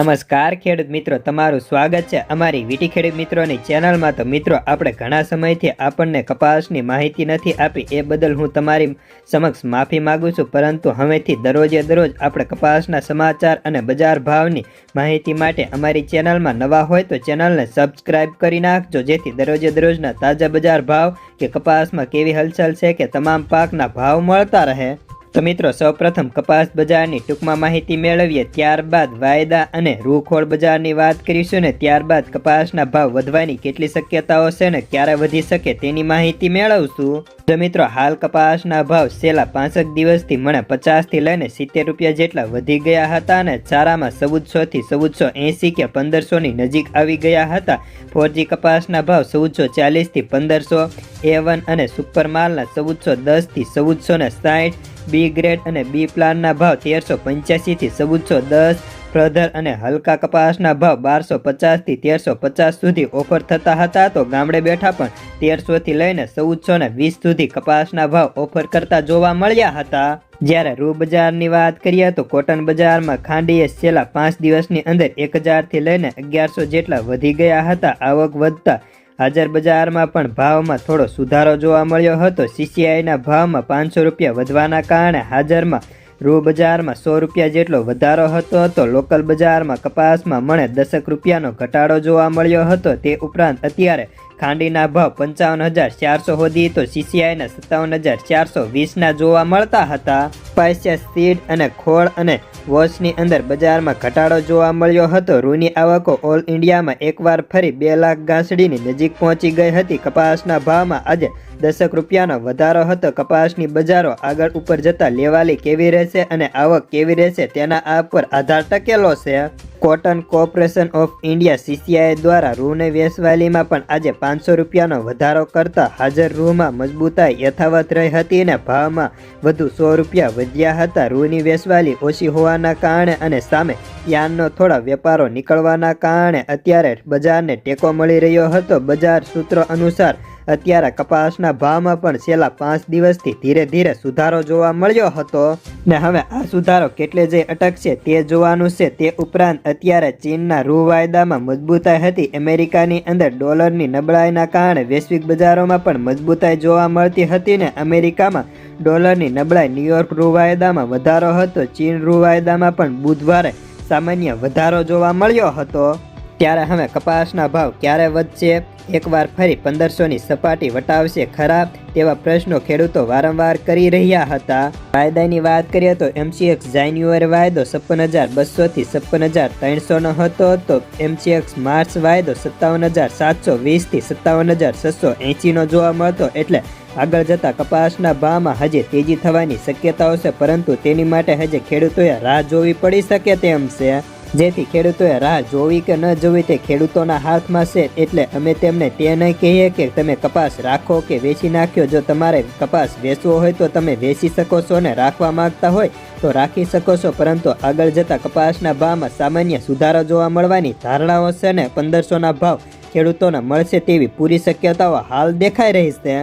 નમસ્કાર ખેડૂત મિત્રો, તમારું સ્વાગત છે અમારી વીટી ખેડૂત મિત્રોની ચેનલમાં. તો મિત્રો, આપણે ઘણા સમયથી આપણને કપાસની માહિતી નથી આપી, એ બદલ હું તમારી સમક્ષ માફી માગું છું. પરંતુ હવેથી દરરોજે દરરોજ આપણે કપાસના સમાચાર અને બજાર ભાવની માહિતી માટે અમારી ચેનલમાં નવા હોય તો ચેનલને સબસ્ક્રાઇબ કરી નાખજો, જેથી દરરોજે દરરોજના તાજા બજાર ભાવ કે કપાસમાં કેવી હલચલ છે કે તમામ પાકના ભાવ મળતા રહે. તો મિત્રો, સૌપ્રથમ કપાસ બજારની ટૂંકમાં માહિતી મેળવીએ. ત્યારબાદ વાયદા અને રૂખોળ બજારની વાત કરીશું ને, ત્યારબાદ કપાસના ભાવ વધવાની કેટલી શક્યતાઓ છે ને, ક્યારે વધી શકે તેની માહિતી મેળવશું. તો મિત્રો, હાલ કપાસના ભાવ છેલ્લા પાંસઠ દિવસથી મને પચાસથી લઈને સિત્તેર રૂપિયા જેટલા વધી ગયા હતા અને ચારામાં ચૌદસોથી ચૌદસો એંસી કે પંદરસોની નજીક આવી ગયા હતા. ફોરજી કપાસના ભાવ ચૌદસો ચાલીસથી પંદરસો એ વન અને સુપર માલના ચૌદસો દસથી ચૌદસો ને સાઠ બી ગ્રેડ અને બી પ્લાનના ભાવ તેરસો પંચ્યાસીથી ચૌદસો દસ પ્રધર અને હલકા કપાસના ભાવ બારસો પચાસથી તેરસો પચાસ સુધી ઓફર થતા હતા, તો ગામડે બેઠા પણ તેરસોથી લઈને ચૌદસો ને વીસ સુધી કપાસના ભાવ ઓફર કરતા જોવા મળ્યા હતા. જ્યારે રૂ બજારની વાત કરીએ તો કોટન બજારમાં ખાંડીએ છેલ્લા પાંચ દિવસની અંદર એક હજારથી લઈને અગિયારસો જેટલા વધી ગયા હતા. આવક વધતા હાજર બજારમાં પણ ભાવમાં થોડો સુધારો જોવા મળ્યો હતો. સીસીઆઈના ભાવમાં પાંચસો રૂપિયા વધવાના કારણે હાજરમાં રૂ બજારમાં સો રૂપિયા જેટલો વધારો હતો તો લોકલ બજારમાં કપાસમાં મણે દસક રૂપિયાનો ઘટાડો જોવા મળ્યો હતો. તે ઉપરાંત અત્યારે ખાંડીના ભાવ પંચાવન હજાર ચારસો સુધી તો સીસીઆઈના સત્તાવન હજાર ચારસો વીસના જોવા મળતા હતા. સ્પાઇસિયસ સીડ અને ખોળ અને વોશની અંદર બજારમાં ઘટાડો જોવા મળ્યો હતો. રૂની આવકો ઓલ ઇન્ડિયામાં એકવાર ફરી બે લાખ ગાંસડીની નજીક પહોંચી ગઈ હતી. કપાસના ભાવમાં આજે દશક રૂપિયાનો વધારો હતો. કપાસની બજારો આગળ ઉપર જતા લેવાલી કેવી રહેશે અને આવક કેવી રહેશે તેના આ પર આધાર ટકેલો છે. Cotton corporation of India CCI દ્વારા રૂને વેચવાલીમાં પણ આજે પાંચસો રૂપિયાનો વધારો કરતા હાજર રૂમાં મજબૂતાઈ યથાવત રહી હતી અને ભાવમાં વધુ સો રૂપિયા વધ્યા હતા. રૂની વેચવાલી ઓછી હોવાના કારણે અને સામે યાનનો થોડા વેપારો નીકળવાના કારણે અત્યારે બજારને ટેકો મળી રહ્યો હતો. બજાર સૂત્રો અનુસાર અત્યારે કપાસના ભાવમાં પણ છેલ્લા પાંચ દિવસથી ધીરે ધીરે સુધારો જોવા મળ્યો હતો. ને હવે આ સુધારો કેટલે જઈ અટકશે તે જોવાનું છે. તે ઉપરાંત અત્યારે ચીનના રૂ વાયદામાં મજબૂતાઈ હતી. અમેરિકાની અંદર ડોલરની નબળાઈના કારણે વૈશ્વિક બજારોમાં પણ મજબૂતાઈ જોવા મળતી હતી ને અમેરિકામાં ડોલરની નબળાઈ ન્યુયોર્ક રૂ વાયદામાં વધારો હતો. ચીન રૂ વાયદામાં પણ બુધવારે સામાન્ય વધારો જોવા મળ્યો હતો. ત્યારે હવે કપાસના ભાવ ક્યારે વધશે? એકવાર ફરી પંદરસોની સપાટી વટાવશે ખરા તેવા પ્રશ્નો ખેડૂતો વારંવાર કરી રહ્યા હતા. વાયદાની વાત કરીએ તો એમસીએક્સ જાન્યુઆરી વાયદો છપ્પન હજાર બસોથી છપ્પન હજાર ત્રણસોનો હતો તો એમસીએક્સ માર્ચ વાયદો સત્તાવન હજાર સાતસો વીસથી સત્તાવન હજાર છસો એંશીનો જોવા મળતો એટલે આગળ જતા કપાસના ભાવમાં હજી તેજી થવાની શક્યતાઓ છે, પરંતુ તેની માટે હજી ખેડૂતોએ રાહ જોવી પડી શકે તેમ છે. જેથી ખેડૂતોએ રાહ જોવી કે ન જોવી તે ખેડૂતોના હાથમાં છે એટલે અમે તેમને તે નહીં કહીએ કે તમે કપાસ રાખો કે વેચી નાખ્યો. જો તમારે કપાસ વેચવો હોય તો તમે વેચી શકો છો ને રાખવા માંગતા હોય તો રાખી શકો છો. પરંતુ આગળ જતા કપાસના ભાવમાં સામાન્ય સુધારો જોવા મળવાની ધારણાઓ છે ને પંદરસોના ભાવ ખેડૂતોને મળશે તેવી પૂરી શક્યતાઓ હાલ દેખાઈ રહી છે.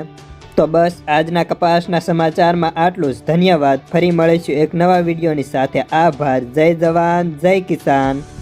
તો બસ, આજના કપાસના સમાચારમાં આટલું જ. ધન્યવાદ. ફરી મળીશું એક નવા વિડીયોની સાથે. આભાર. જય જવાન, જય કિસાન.